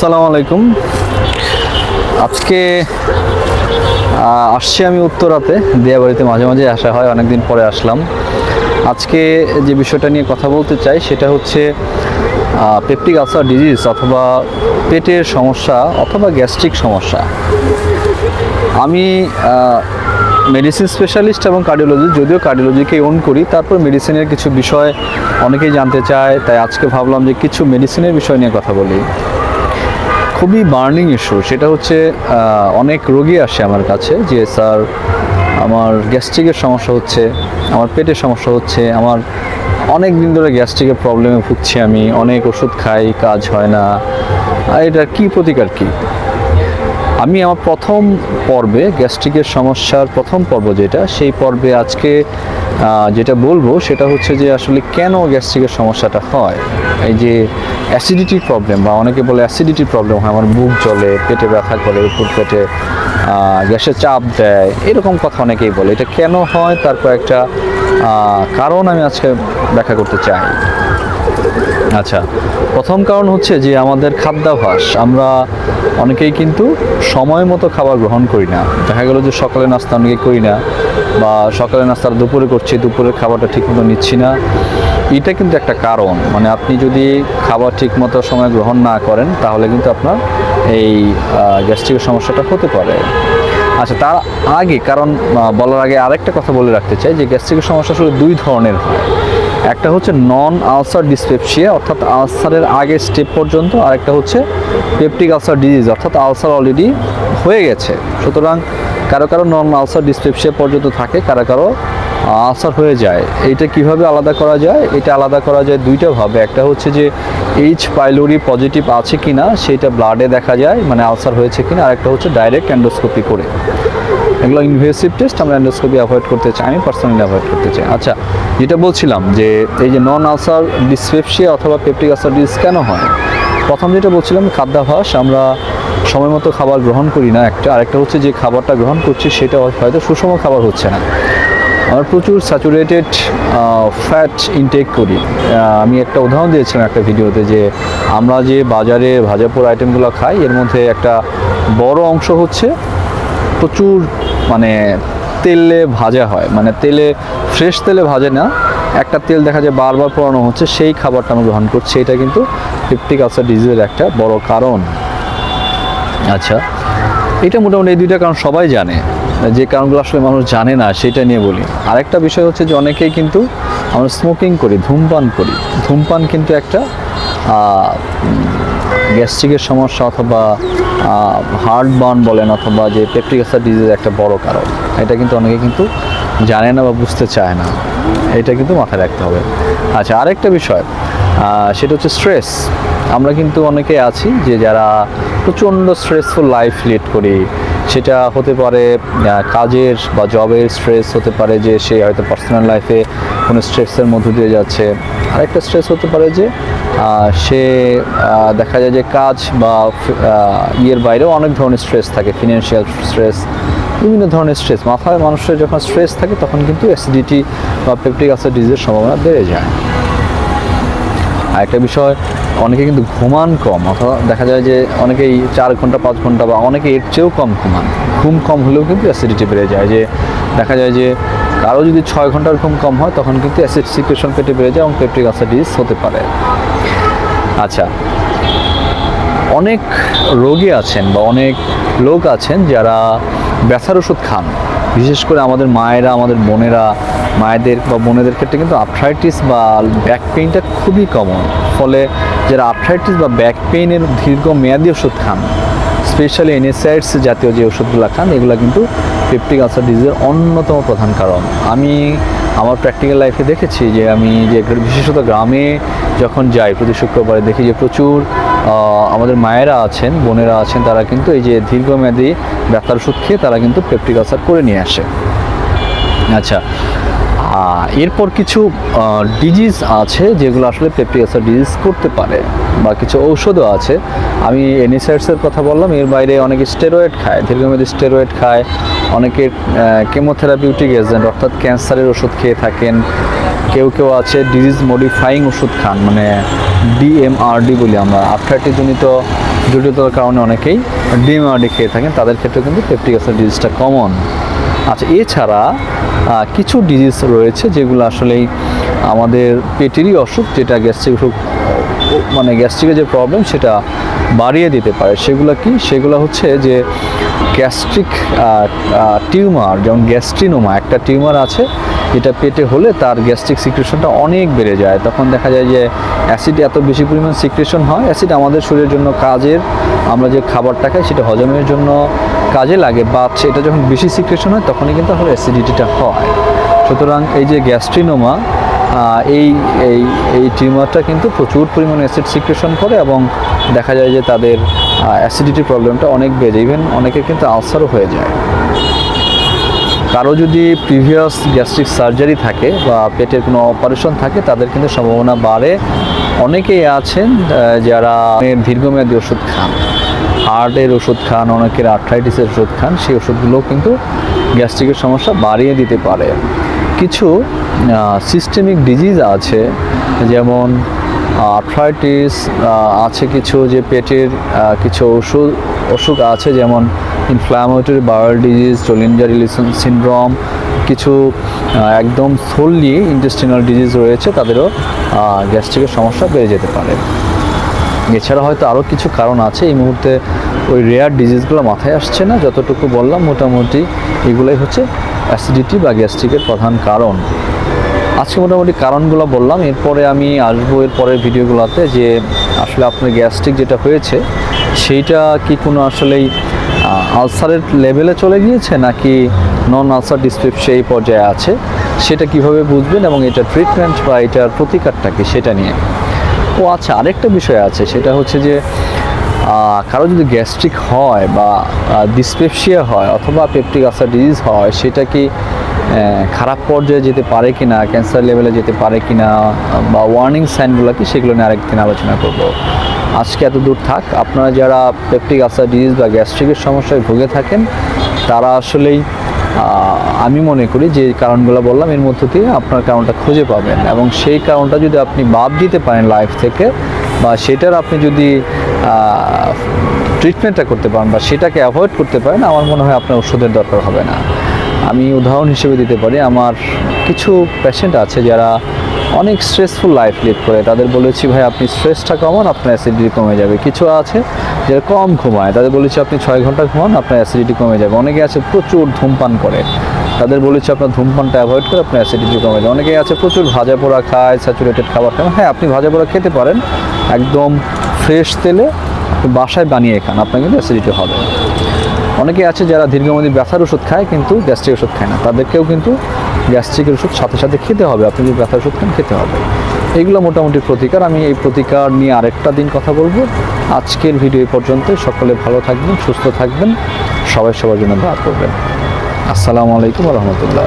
আসসালামু আলাইকুম। আজকে আসছি আমি উত্তরাতে দিয়াবাড়িতে মাঝে মাঝে আসা হয়, অনেকদিন পরে আসলাম। আজকে যে বিষয়টা নিয়ে কথা বলতে চাই, সেটা হচ্ছে পেপটিক আলসার ডিজিজ অথবা পেটের সমস্যা অথবা গ্যাস্ট্রিক সমস্যা। আমি মেডিসিন স্পেশালিস্ট এবং কার্ডিওলজি, যদিও কার্ডিওলজিকে ওন করি, তারপর মেডিসিনের কিছু বিষয় অনেকেই জানতে চায়, তাই আজকে ভাবলাম যে কিছু মেডিসিনের বিষয় নিয়ে কথা বলি। খুবই বার্নিং ইস্যু। সেটা হচ্ছে অনেক রোগী আসে আমার কাছে যে, স্যার, আমার গ্যাস্ট্রিকের সমস্যা হচ্ছে, আমার পেটের সমস্যা হচ্ছে, আমার অনেক দিন ধরে গ্যাস্ট্রিকের প্রবলেমে ভুগছি আমি, অনেক ওষুধ খাই, কাজ হয় না। এটার কী প্রতিকার কী? আমি আমার প্রথম পর্বে, গ্যাস্ট্রিকের সমস্যার প্রথম পর্ব যেটা, সেই পর্বে আজকে যেটা বলব, সেটা হচ্ছে যে, আসলে কেন গ্যাস্ট্রিকের সমস্যাটা হয়? এই যে অ্যাসিডিটির প্রবলেম বা অনেকে বলে অ্যাসিডিটির প্রবলেম হয় আমার বুক জ্বলে পেটে ব্যথা করে উপর পেটে গ্যাসের চাপ দেয় এরকম কথা অনেকেই বলে। এটা কেন হয়? একটা আহ, কারণ আমি আজকে ব্যাখ্যা করতে চাই। আচ্ছা প্রথম কারণ হচ্ছে যে আমাদের খাদ্যাভ্যাস আমরা অনেকেই কিন্তু সময় মতো খাবার গ্রহণ করি না। দেখা গেল যে সকালে নাস্তা অনেকে করি না বা সকালে নাস্তা দুপুরে করছি দুপুরের খাবারটা ঠিকমতো নিচ্ছি না। এটা কিন্তু একটা কারণ। মানে আপনি যদি খাবার ঠিকমতো সময় গ্রহণ না করেন, তাহলে কিন্তু আপনার এই গ্যাস্ট্রিকের সমস্যাটা হতে পারে। আচ্ছা তার আগে, কারণ বলার আগে আরেকটা কথা বলে রাখতে চাই যে গ্যাস্ট্রিকের সমস্যা আসলে দুই ধরনের হয়। একটা হচ্ছে নন আলসার ডিসপেপসিয়া, অর্থাৎ আলসারের আগে স্টেপ পর্যন্ত, আর একটা হচ্ছে পেপটিক আলসার ডিজিজ, অর্থাৎ আলসার অলরেডি হয়ে গেছে। সুতরাং, কারও কারও নন আলসার ডিসপেপসিয়া পর্যন্ত থাকে, কারও কারও আলসার হয়ে যায়। এইটা কীভাবে আলাদা করা যায়? এটা আলাদা করা যায় দুইটা ভাবে। একটা হচ্ছে যে এইচ পাইলোরি পজিটিভ আছে কি না সেটা ব্লাডে দেখা যায় মানে আলসার হয়েছে কিনা। আর একটা হচ্ছে ডাইরেক্ট অ্যান্ডোস্কোপি করে। এগুলো ইনভেসিভ টেস্ট আমরা অ্যান্ডোস্কোপি অ্যাভয়েড করতে চাই আমি পার্সোনালি অ্যাভয়েড করতে চাই। আচ্ছা যেটা বলছিলাম যে, এই যে নন আলসার ডিসপেপসিয়া অথবা পেপটিক আলসার ডিস কেন হয়? প্রথম যেটা বলছিলাম, খাদ্যাভাস, আমরা সময় মতো খাবার গ্রহণ করি না একটা। আরেকটা হচ্ছে যে, খাবারটা গ্রহণ করছি, সেটা হয়তো সুষম খাবার হচ্ছে না। আমরা প্রচুর স্যাচুরেটেড ফ্যাট ইনটেক করি। আমি একটা উদাহরণ দিয়েছিলাম একটা ভিডিওতে যে আমরা যে বাজারে ভাজাপোড় আইটেমগুলো খাই, এর মধ্যে একটা বড় অংশ হচ্ছে প্রচুর মানে তেলে ভাজা হয়। মানে তেলে ফ্রেশ তেলে ভাজে না, একটা তেল দেখা যায় বারবার পোড়ানো হচ্ছে, সেই খাবারটা আমরা গ্রহণ করছি। এটা কিন্তু পেপটিক আলসার ডিজিজের একটা বড় কারণ। আচ্ছা এটা মোটামুটি এই দুইটা কারণ সবাই জানে। যে কারণগুলো আসলে মানুষ জানে না, সেটা নিয়ে বলি। আরেকটা বিষয় হচ্ছে যে অনেকেই কিন্তু আমরা স্মোকিং করি, ধূমপান করি। ধূমপান কিন্তু একটা গ্যাস্ট্রিকের সমস্যা অথবা হার্ট বার্ন বলেন অথবা যে পেপটিক আলসার ডিজিজের একটা বড় কারণ। এটা কিন্তু অনেকে কিন্তু জানে না বা বুঝতে চায় না। এটা কিন্তু মাথায় রাখতে হবে। আচ্ছা আরেকটা বিষয় সেটা হচ্ছে স্ট্রেস আমরা কিন্তু অনেকে আছি যে যারা প্রচণ্ড স্ট্রেসফুল লাইফ লিড করি। সেটা হতে পারে কাজের বা জবের স্ট্রেস হতে পারে যে সে হয়তো পার্সোনাল লাইফে কোনো স্ট্রেসের মধ্য দিয়ে যাচ্ছে। আরেকটা স্ট্রেস হতে পারে যে সে দেখা যায় যে কাজ বা ইয়ের বাইরেও অনেক ধরনের স্ট্রেস থাকে ফিনান্সিয়াল স্ট্রেস বিভিন্ন ধরনের স্ট্রেস মাথায় মানুষের যখন স্ট্রেস থাকে, তখন কিন্তু অ্যাসিডিটি বা পেপটিক আলসার ডিজিজের সম্ভাবনা বেড়ে যায়। আরেকটা বিষয়, অনেকে কিন্তু ঘুমান কম, অথবা দেখা যায় যে অনেকেই চার ঘণ্টা, পাঁচ ঘণ্টা বা অনেকে এর চেয়েও কম ঘুমান। ঘুম কম হলেও কিন্তু অ্যাসিডিটি বেড়ে যায়। যে দেখা যায় যে কারও যদি ছয় ঘণ্টার ঘুম কম হয়, তখন কিন্তু অ্যাসিড সিকুয়েশন পেটে বেড়ে যায় এবং পেপটিক অ্যাসিডিস হতে পারে। আচ্ছা অনেক রোগী আছেন বা অনেক লোক আছেন যারা ব্যথার ওষুধ খান। বিশেষ করে আমাদের মায়েরা, আমাদের বোনেরা, মায়েদের বা বোনেদের ক্ষেত্রে কিন্তু আর্থ্রাইটিস বা ব্যাক পেইনটা খুবই কমন ফলে যারা আর্থ্রাইটিস বা ব্যাক পেইনের দীর্ঘ মেয়াদি ওষুধ খান স্পেশালি এনএসআইডস জাতীয় যে ওষুধগুলো খান, এগুলো কিন্তু পেপটিক আলসার ডিজিজের অন্যতম প্রধান কারণ। আমি আমার প্র্যাকটিক্যাল লাইফে দেখেছি যে আমি যে বিশেষত গ্রামে যখন যাই, প্রতি শুক্রবারে দেখি যে প্রচুর আমাদের মায়েরা আছেন, বোনেরা আছেন, তারা কিন্তু এই যে দীর্ঘমেয়াদী ব্যথার ওষুধ খেয়ে তারা কিন্তু পেপটিক আলসার করে নিয়ে আসে। আচ্ছা এরপর কিছু ডিজিজ আছে যেগুলো আসলে পেপটিক আলসার ডিজিজ করতে পারে বা কিছু ঔষধও আছে। আমি এনিসাইডসের কথা বললাম, এর বাইরে অনেকে স্টেরয়েড খায়, দীর্ঘমেয়াদী স্টেরয়েড খায়, অনেকে কেমোথেরাপিউটিক এজেন্ট অর্থাৎ ক্যান্সারের ওষুধ খেয়ে থাকেন। কেউ কেউ আছে ডিজিজ মডিফাইং ওষুধ খান মানে ডিএমআরডি বলি আমরা। আর্থ্রাইটিসজনিত জটিলতার কারণে অনেকেই ডিএমআরডি খেয়ে থাকেন, তাদের ক্ষেত্রে কিন্তু পেপটিক ডিজিজটা কমন আচ্ছা এছাড়া কিছু ডিজিজ রয়েছে যেগুলো আসলেই আমাদের পেটেরই অসুখ, যেটা গ্যাস্ট্রিক অসুখ মানে গ্যাস্ট্রিকের যে প্রবলেম সেটা বাড়িয়ে দিতে পারে। সেগুলো কি? সেগুলো হচ্ছে যে গ্যাস্ট্রিক টিউমার যেমন গ্যাস্ট্রিনোমা একটা টিউমার আছে যেটা পেটে হলে তার গ্যাস্ট্রিক সিক্রেশনটা অনেক বেড়ে যায়। তখন দেখা যায় যে অ্যাসিড এত বেশি পরিমাণ সিক্রেশন হয়। অ্যাসিড আমাদের শরীরের জন্য কাজের, আমরা যে খাবারটা খাই সেটা হজমের জন্য কাজে লাগে বা সেটা যখন বেশি সিক্রেশন হয়, তখনই কিন্তু আসলে অ্যাসিডিটিটা হয়। সুতরাং এই যে গ্যাস্ট্রিনোমা এই এই এই টিউমারটা কিন্তু প্রচুর পরিমাণে অ্যাসিড সিক্রেশন করে এবং দেখা যায় যে তাদের অ্যাসিডিটির প্রবলেমটা অনেক বেড়ে। ইভেন অনেকের কিন্তু আলসারও হয়ে যায়। কারও যদি প্রিভিয়াস গ্যাস্ট্রিক সার্জারি থাকে বা পেটের কোনো অপারেশন থাকে, তাদের কিন্তু সম্ভাবনা বাড়ে। অনেকেই আছেন যারা দীর্ঘমেয়াদী ওষুধ খান। হার্টের ওষুধ খান, অনেকের আর্থ্রাইটিসের ওষুধ খান, সেই ওষুধগুলো কিন্তু গ্যাস্ট্রিকের সমস্যা বাড়িয়ে দিতে পারে। কিছু সিস্টেমিক ডিজিজ আছে, যেমন আর্থ্রাইটিস আছে কিছু যে পেটের কিছু ওষুধ, অসুখ আছে, যেমন inflammatory bowel disease relation syndrome কিছু একদম সোললি ইন্টেস্টিনাল ডিজিজ রয়েছে, তাদেরও গ্যাস্ট্রিকের সমস্যা বেড়ে যেতে পারে। এছাড়া হয়তো আরও কিছু কারণ আছে। এই মুহূর্তে ওই রেয়ার ডিজিজগুলো মাথায় আসছে না, যতটুকু বললাম, মোটামুটি এগুলোই হচ্ছে অ্যাসিডিটি বা গ্যাস্ট্রিকের প্রধান কারণ। আজকে মোটামুটি কারণগুলো বললাম, এরপরে আমি আসব এর পরের ভিডিওগুলোতে যে আসলে আপনার গ্যাস্ট্রিক যেটা হয়েছে, সেইটা কি কোনো আসলেই আলসারের লেভেলে চলে গিয়েছে নাকি নন আলসার ডিসপেপসিয়া এই পর্যায়ে আছে, সেটা কীভাবে বুঝবেন এবং এটা ট্রিটমেন্ট বা এটার প্রতিকারটা কি সেটা নিয়ে। ও আচ্ছা আরেকটা বিষয় আছে, সেটা হচ্ছে যে কারও যদি গ্যাস্ট্রিক হয় বা ডিসপেপসিয়া হয় অথবা পেপটিক আলসার ডিজিজ হয়, সেটা কি খারাপ পর্যায়ে যেতে পারে কি না ক্যান্সার লেভেলে যেতে পারে কি না বা ওয়ার্নিং সাইনগুলো কি, সেগুলো নিয়ে আরেকদিন আলোচনা করব। আজকে এত দূর থাক, আপনারা যারা পেপটিক আলসার ডিজিজ বা গ্যাস্ট্রিকের সমস্যায় ভুগে থাকেন, তারা আসলেই আমি মনে করি যে কারণগুলো বললাম, এর মধ্য দিয়ে আপনার কারণটা খুঁজে পাবেন এবং সেই কারণটা যদি আপনি বাদ দিতে পারেন লাইফ থেকে বা সেটার আপনি যদি ট্রিটমেন্টটা করতে পারেন বা সেটাকে অ্যাভয়েড করতে পারেন, আমার মনে হয় আপনার ওষুধের দরকার হবে না। আমি উদাহরণ হিসেবে দিতে পারি, আমার কিছু পেশেন্ট আছে যারা অনেক স্ট্রেসফুল লাইফ লিড করে। তাদের বলেছি, ভাই, আপনি স্ট্রেসটা কমান, আপনার অ্যাসিডিটি কমে যাবে। কিছু আছে যারা কম ঘুমায়, তাদের বলেছি আপনি ছয় ঘণ্টা ঘুমান, আপনার অ্যাসিডিটি কমে যাবে। অনেকে আছে প্রচুর ধূমপান করে। তাদের বলেছি আপনার ধূমপানটা অ্যাভয়েড করে আপনার অ্যাসিডিটি কমে যাবে। অনেকেই আছে প্রচুর ভাজা পোড়া খায় স্যাচুরেটেড খাবার খান হ্যাঁ আপনি ভাজা পোড়া খেতে পারেন। একদম ফ্রেশ তেলে বাসায় বানিয়ে খান, আপনার কিন্তু অ্যাসিডিটি হবে। অনেকে আছে যারা দীর্ঘমেয়াদী ব্যথার ওষুধ খায়, কিন্তু গ্যাস্ট্রিক ওষুধ খায় না। তাদেরকেও কিন্তু গ্যাস্ট্রিকের ওষুধ সাথে সাথে খেতে হবে। আপনি যদি ব্যথার ওষুধ খান, খেতে হবে। এইগুলো মোটামুটি প্রতিকার। আমি এই প্রতিকার নিয়ে আরেকটা দিন কথা বলব। আজকের ভিডিও পর্যন্ত সকলে ভালো থাকবেন, সুস্থ থাকবেন। সবাই সবার জন্য দোয়া করবেন। আসসালামু আলাইকুম রহমতুল্লাহ